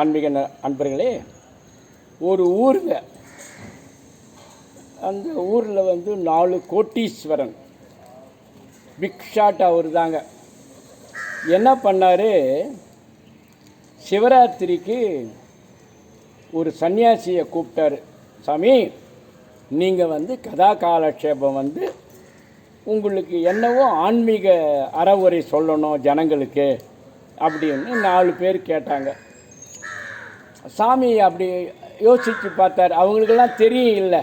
ஆன்மீக நண்பர்களே அன்பர்களே ஒரு ஊருங்க அந்த ஊரில் வந்து நாலு கோட்டீஸ்வரன். பிக் ஷாட் அவர் தாங்க என்ன பண்ணார்? சிவராத்திரிக்கு ஒரு சன்னியாசியை கூப்பிட்டாரு. சாமி நீங்கள் வந்து கதா காலக்ஷேபம் வந்து உங்களுக்கு என்னவோ ஆன்மீக அறவுரை சொல்லணும் ஜனங்களுக்கு அப்படின்னு நாலு பேர் கேட்டாங்க. சாமி அப்படி யோசித்து பார்த்தார். அவங்களுக்கெல்லாம் தெரியும் இல்லை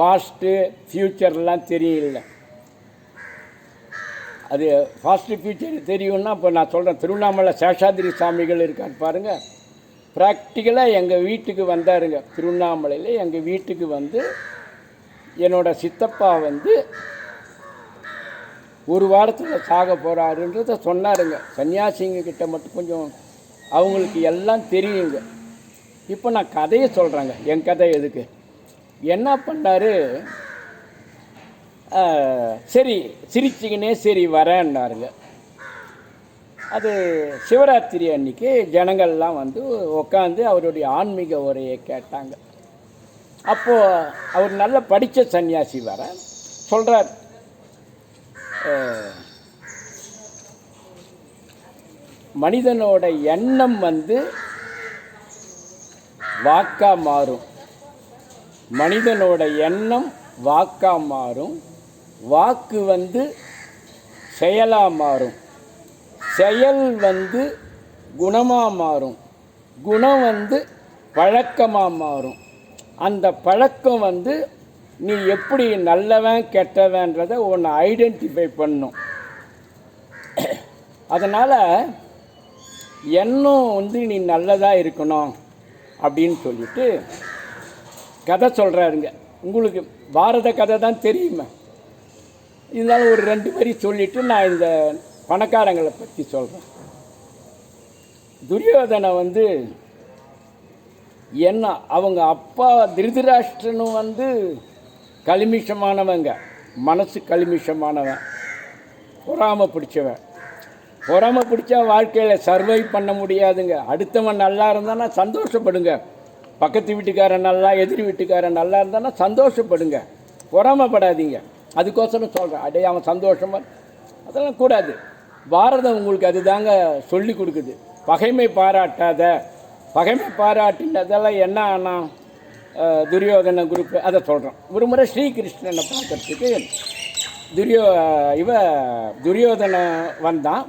பாஸ்ட்டு ஃப்யூச்சர்லாம் தெரியும் இல்லை அது ஃபாஸ்ட்டு ஃப்யூச்சர் தெரியும்னா இப்போ நான் சொல்கிறேன் திருவண்ணாமலை சேஷாதிரி சாமிகள் இருக்கார் பாருங்கள் ப்ராக்டிக்கலாக எங்கள் வீட்டுக்கு வந்தாருங்க. திருவண்ணாமலையில் எங்கள் வீட்டுக்கு வந்து என்னோடய சித்தப்பா வந்து ஒரு வாரத்தில் சாக போகிறாருன்றத சொன்னாருங்க. சன்னியாசிங்க கிட்ட மட்டும் கொஞ்சம் அவங்களுக்கு எல்லாம் தெரியுங்க. இப்போ நான் கதையை சொல்கிறேங்க என் கதை எதுக்கு? என்ன பண்ணாரு? சரி சிரிச்சிக்கினே சரி வரேன்னாருங்க. அது சிவராத்திரி அன்னைக்கு ஜனங்கள்லாம் வந்து உட்காந்து அவருடைய ஆன்மீக உரையை கேட்டாங்க. அப்போது அவர் நல்ல படித்த சன்னியாசி வர சொல்கிறார் மனிதனோட எண்ணம் வந்து வாக்கா மாறும். மனிதனோட எண்ணம் வாக்கா மாறும். வாக்கு வந்து செயலாக மாறும். செயல் வந்து குணமாக மாறும். குணம் வந்து பழக்கமாக மாறும். அந்த பழக்கம் வந்து நீ எப்படி நல்லவன் கெட்டவன்றதை உன்னை ஐடென்டிஃபை பண்ணும். அதனால் எண்ணம் வந்து நீ நல்லதாக இருக்கணும். அப்படின்னு சொல்லிட்டு கதை சொல்கிறாருங்க உங்களுக்கு பாரத கதை தான் தெரியுமே? இருந்தாலும் ஒரு ரெண்டு வரி சொல்லிவிட்டு நான் இந்த பணக்காரங்களை பற்றி சொல்கிறேன் துரியோதனை வந்து என்ன அவங்க அப்பா திருதராஷ்டிரனும் வந்து களிமிஷமானவங்க மனசு களிமிஷமானவன் பொறாமை பிடிச்சவன். பொறாமை பிடிச்சா வாழ்க்கையில் சர்வை பண்ண முடியாதுங்க. அடுத்தவன் நல்லா இருந்தானா சந்தோஷப்படுங்க. பக்கத்து வீட்டுக்காரன் நல்லா எதிரி வீட்டுக்காரன் நல்லா இருந்தானா சந்தோஷப்படுங்க. பொறாமப்படாதீங்க. அதுக்கோசரம் சொல்கிறேன் அடே அவன் சந்தோஷமாக அதெல்லாம் கூடாது. பாரதம் உங்களுக்கு அதுதாங்க சொல்லி கொடுக்குது. பகைமை பாராட்டாத. பகைமை பாராட்டினதெல்லாம் என்ன ஆனா துரியோதன குரூப் அதை சொல்கிறோம் ஒரு முறை ஸ்ரீகிருஷ்ணனை பார்க்கறதுக்கு துரியோ இவ துரியோதன வந்தான்.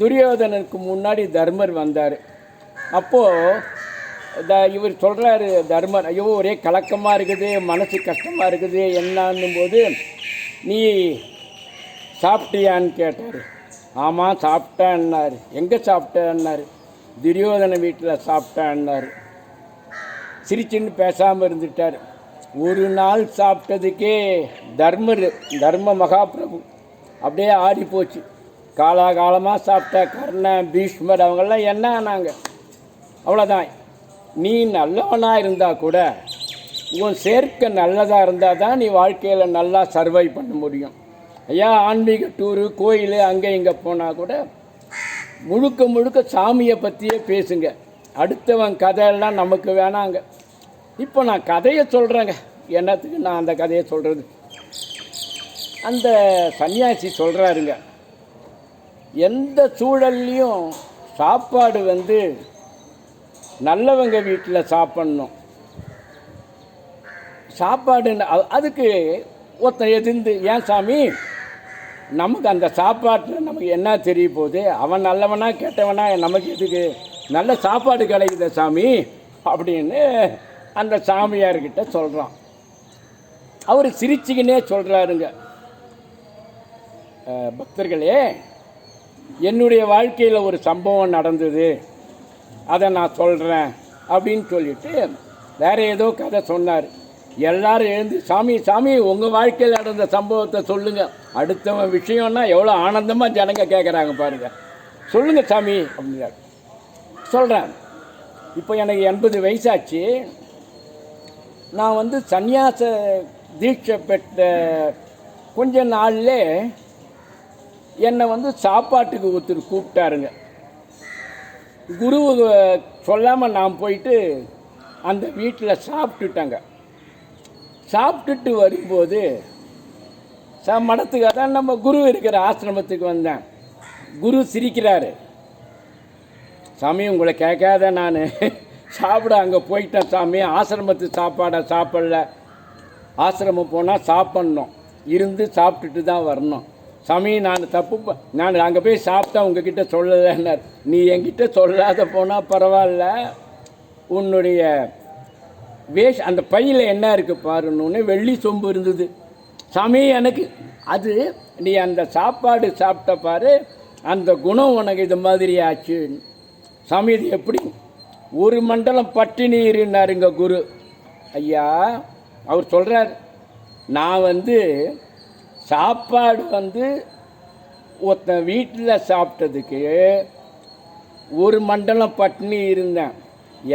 துரியோதனனுக்கு முன்னாடி தர்மர் வந்தார். அப்போது த இவர் சொல்கிறாரு தர்மர் ஐயோ ஒரே கலக்கமாக இருக்குது மனசு கஷ்டமாக இருக்குது என்னன்னும் போது நீ சாப்பிட்டியான்னு கேட்டார். ஆமாம் சாப்பிட்டேன்னார். எங்கே சாப்பிட்டேன்னார்? துரியோதன வீட்டில் சாப்பிட்டேன்னார். சிரிச்சுன்னு பேசாமல் இருந்துட்டார். ஒரு நாள் சாப்பிட்டதுக்கே தர்மர் தர்ம மகாபிரபு அப்படியே ஆடி போச்சு காலாகாலமாக சாப்பிட்ட கர்ணன் பீஷ்மர் அவங்கெல்லாம் என்ன ஆனாங்க? அவ்வளோதான் நீ நல்லவனாக இருந்தால் கூட உன் சேர்க்கை நல்லதாக இருந்தால் தான் நீ வாழ்க்கையில் நல்லா சர்வை பண்ண முடியும். ஐயா ஆன்மீக டூரு கோயில் அங்கே இங்கே போனால் கூட முழுக்க முழுக்க சாமியை பற்றியே பேசுங்க. அடுத்தவன் கதையெல்லாம் நமக்கு வேணாங்க. இப்போ நான் கதையை சொல்கிறேங்க என்னத்துக்கு நான் அந்த கதையை சொல்கிறது அந்த சன்னியாசி சொல்கிறாருங்க எந்த சூழல்லையும் சாப்பாடு வந்து நல்லவங்க வீட்டில் சாப்பிட்ணும். சாப்பாடு அதுக்கு ஒருத்தன் எதிர்ந்து ஏன் சாமி நமக்கு அந்த சாப்பாட்டில் நமக்கு என்ன தெரிய போகுது? அவன் நல்லவனா கெட்டவனா நமக்கு எதுக்கு? நல்ல சாப்பாடு கிடைக்குது சாமி அப்படின்னு அந்த சாமியார்கிட்ட சொல்கிறான் அவர் சிரிச்சுக்கினே சொல்கிறாருங்க பக்தர்களே என்னுடைய வாழ்க்கையில் ஒரு சம்பவம் நடந்தது. அதை நான் சொல்கிறேன் அப்படின்னு சொல்லிட்டு வேற ஏதோ கதை சொன்னார். எல்லாரும் எழுந்து சாமி சாமி உங்கள் வாழ்க்கையில் நடந்த சம்பவத்தை சொல்லுங்கள் அடுத்த விஷயம்னா எவ்வளோ ஆனந்தமாக ஜனங்க கேட்குறாங்க பாருங்கள் சொல்லுங்கள் சாமி அப்படின்னாரு. சொல்கிறேன் இப்போ எனக்கு எண்பது வயசாச்சு. நான் வந்து சந்நியாச தீட்சை பெற்ற கொஞ்ச நாள்லே என்னை வந்து சாப்பாட்டுக்கு ஒருத்தர் கூப்பிட்டாருங்க. குரு சொல்லாமல் நான் போயிட்டு அந்த வீட்டில் சாப்பிட்டுட்டாங்க. சாப்பிட்டுட்டு வரும்போது ச மடத்துக்கு தான் நம்ம குரு இருக்கிற ஆசிரமத்துக்கு வந்தேன். குரு சிரிக்கிறாரு. சாமி உங்களை கேட்காத நான். சாப்பிட அங்கே போயிட்டேன் சாமி. ஆசிரமத்து சாப்பாடை சாப்பிடல. ஆசிரமம் போனால் சாப்பிட்ணும். இருந்து சாப்பிட்டுட்டு தான் வரணும். சாமி நான் தப்பு நான் அங்கே போய் சாப்பிட்டா உங்ககிட்ட சொல்லலைன்னார். நீ என்கிட்ட சொல்லாத போனால் பரவாயில்ல. உன்னுடைய வேஷ் அந்த பையில் என்ன இருக்குது பாருன்னு வெள்ளி சொம்பு இருந்தது. சாமி எனக்கு அது நீ அந்த சாப்பாடு சாப்பிட்ட பாரு அந்த குணம் உனக்கு இது மாதிரி ஆச்சு. சாமி இது எப்படி? ஒரு மண்டலம் பட்டினி இருந்தாருங்க குரு. ஐயா அவர் சொல்கிறார் நான் வந்து சாப்பாடு வந்து ஒருத்தன் வீட்டில் சாப்பிட்டதுக்கு ஒரு மண்டலம் பட்டினி இருந்தேன்.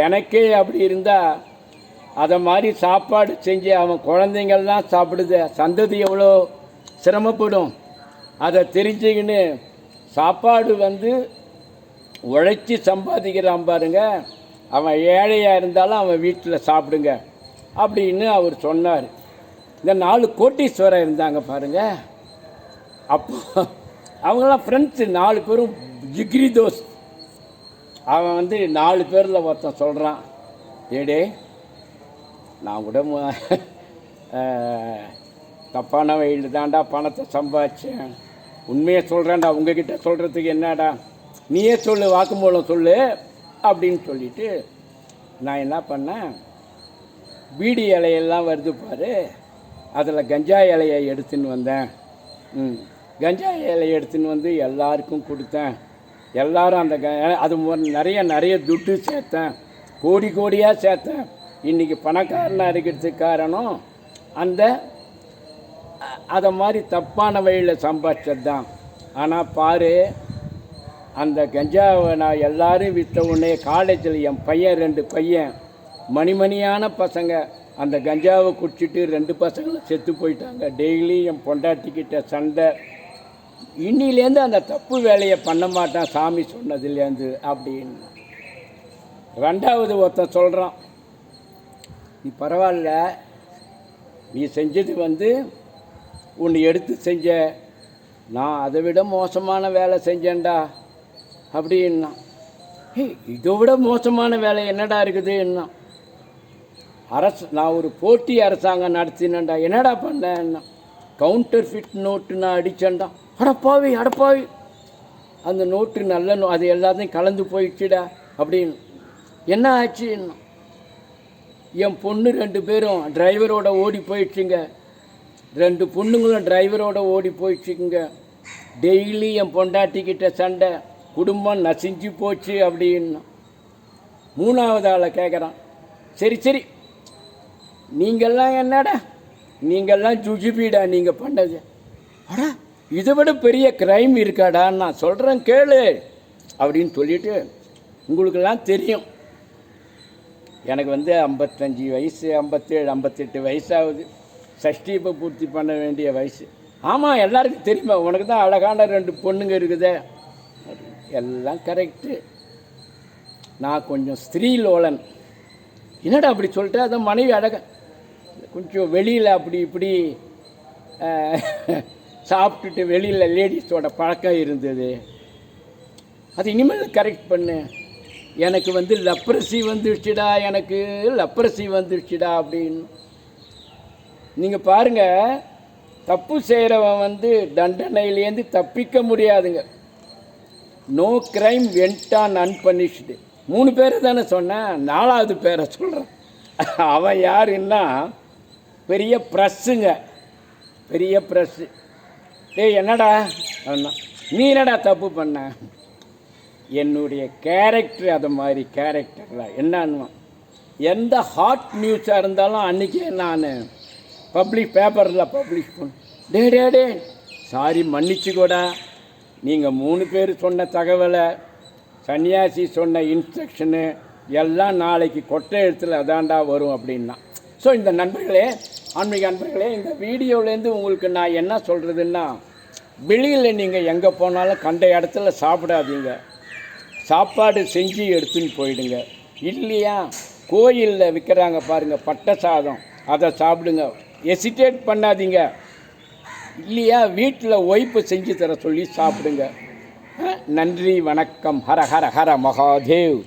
எனக்கே அப்படி இருந்தால் அதை மாதிரி சாப்பாடு செஞ்சு அவன் குழந்தைங்கள்லாம் சாப்பிடுது சந்ததி எவ்வளோ சிரமப்படும். அதை தெரிஞ்சுக்கின்னு சாப்பாடு வந்து உழைச்சி சம்பாதிக்கிறான் பாருங்க. அவன் ஏழையாக இருந்தாலும் அவன் வீட்டில் சாப்பிடுங்க அப்படின்னு அவர் சொன்னார். இந்த நாலு கோட்டீஸ்வரர் இருந்தாங்க பாருங்க. அப்போ அவங்களாம் ஃப்ரெண்ட்ஸு நாலு பேரும் ஜிக்ரி தோஸ் அவன் வந்து நாலு பேரில் ஒருத்தன் சொல்கிறான் ஏடே நான் கூட தப்பான வழியில் தான்டா பணத்தை சம்பாதிச்சேன். உண்மையை சொல்கிறேன்டா உங்ககிட்ட சொல்கிறதுக்கு என்னடா? நீயே சொல்லு வாக்குமூலம் சொல்லு அப்படின்னு சொல்லிட்டு நான் என்ன பண்ணேன் பீடி இலையெல்லாம் வருது பாரு. அதில் கஞ்சா இலையை எடுத்துன்னு வந்தேன். ம். கஞ்சா இலையை எடுத்துன்னு வந்து எல்லாருக்கும் கொடுத்தேன். எல்லாரும் அந்த க அது நிறைய நிறைய துட்டு சேர்த்தேன். கோடி கோடியாக சேர்த்தேன். இன்றைக்கி பணக்காரனாக இருக்கிறதுக்கு காரணம் அந்த அதை மாதிரி தப்பான வழியில் சம்பாதிச்சது தான் ஆனால் பாரு அந்த கஞ்சாவை நான் எல்லோரும் விற்ற உடனே காலேஜில் என் பையன் ரெண்டு பையன் மணிமணியான பசங்க. அந்த கஞ்சாவை குடிச்சிட்டு ரெண்டு பசங்களும் செத்து போயிட்டாங்க. டெய்லி என் பொண்டாட்டிக்கிட்ட சண்டை. இன்னிலேருந்து அந்த தப்பு வேலையை பண்ண மாட்டான் சாமி சொன்னதுலேருந்து அப்படின்னு. ரெண்டாவது ஒருத்தன் சொல்கிறான் நீ பரவாயில்ல நீ செஞ்சது வந்து உன்னை எடுத்து செஞ்ச. நான் அதை விட மோசமான வேலை செஞ்சேன்டா அப்படின்னா. ஏய் இதை விட மோசமான வேலை என்னடா இருக்குதுன்னா அரசு நான் ஒரு போட்டி அரசாங்கம் நடத்தினேன்டா. என்னடா பண்ணேன்னா கவுண்டர் ஃபிட் நோட்டு நான் அடித்தேன்டா அடப்பாவி அடப்பாவி அந்த நோட்டு நல்ல நோ அது எல்லாத்தையும் கலந்து போயிடுச்சுடா அப்படின்னு. என்ன ஆச்சு என் பொண்ணு ரெண்டு பேரும் டிரைவரோட ஓடி போயிடுச்சுங்க. ரெண்டு பொண்ணுங்களும் டிரைவரோட ஓடி போயிடுச்சுங்க. டெய்லி என் பொண்டாட்டிக்கிட்ட சண்டை குடும்பம் நசிஞ்சு போச்சு அப்படின்னு. மூணாவது ஆளை கேட்குறான் சரி சரி நீங்கள்லாம் என்னடா? நீங்கள்லாம் ஜுஜிபிடா நீங்கள் பண்ணது அடா இதை விட பெரிய க்ரைம் இருக்காடா? நான் சொல்கிறேன் கேளு அப்படின்னு சொல்லிட்டு உங்களுக்கெல்லாம் தெரியும். எனக்கு வந்து ஐம்பத்தஞ்சு வயசு ஐம்பத்தேழு ஐம்பத்தெட்டு வயசாகுது. சஷ்டி இப்போ பூர்த்தி பண்ண வேண்டிய வயசு. ஆமாம் எல்லாருக்கும் தெரியுமா? உனக்கு தான் அழகான ரெண்டு பொண்ணுங்க இருக்குதே. எல்லாம் கரெக்டு நான் கொஞ்சம் ஸ்திரீலோலன் என்னடா அப்படி சொல்லிட்டு? அதான் மனைவி அழக கொஞ்சம் வெளியில் அப்படி இப்படி சாப்பிட்டுட்டு வெளியில் லேடிஸோட பழக்கம் இருந்தது. அது இனிமேல் கரெக்ட் பண்ணு. எனக்கு வந்து லப்ரசி வந்துடுச்சுடா எனக்கு லப்ரசி வந்துடுச்சுடா அப்படின்னு. நீங்கள் பாருங்கள் தப்பு செய்கிறவன் வந்து தண்டனையிலேருந்து தப்பிக்க முடியாதுங்க. No crime went on unpunished மூணு பேர் தானே சொன்னேன் நாலாவது பேரை சொல்கிறேன் அவன் யாருன்னா பெரிய ப்ரெஸ்ஸுங்க. பெரிய ப்ரெஸ்ஸு. டேய் என்னடா? அவனா நீ என்னடா தப்பு பண்ண? என்னுடைய கேரக்டர் அது மாதிரி கேரக்டரில் என்னன்னு? எந்த ஹாட் நியூஸாக இருந்தாலும் அன்றைக்கே நான் பப்ளிக் பேப்பரில் பப்ளிஷ் பண்ண டே டே டே. சாரி மன்னிச்சுக்கோடா. நீங்கள் மூணு பேர் சொன்ன தகவலை சன்னியாசி சொன்ன இன்ஸ்ட்ரக்ஷனு எல்லாம் நாளைக்கு கொட்டை எழுத்தில் அதாண்டா வரும் அப்படின்னா. ஸோ இந்த நண்பர்களே ஆன்மீக நண்பர்களே இந்த வீடியோலேருந்து உங்களுக்கு நான் என்ன சொல்கிறதுன்னா வெளியில் நீங்கள் எங்கே போனாலும் கண்ட இடத்துல சாப்பிடாதீங்க. சாப்பாடு செஞ்சு எடுத்துன்னு போயிடுங்க. இல்லையா? கோயிலில் விற்கிறாங்க பாருங்கள் பட்டை சாதம். அதை சாப்பிடுங்க. எசிட்டேட் பண்ணாதீங்க. இல்லையா? வீட்டில் ஒய்ப்பு செஞ்சு தர சொல்லி சாப்பிடுங்க. நன்றி வணக்கம். ஹர ஹர ஹர மகாதேவ்.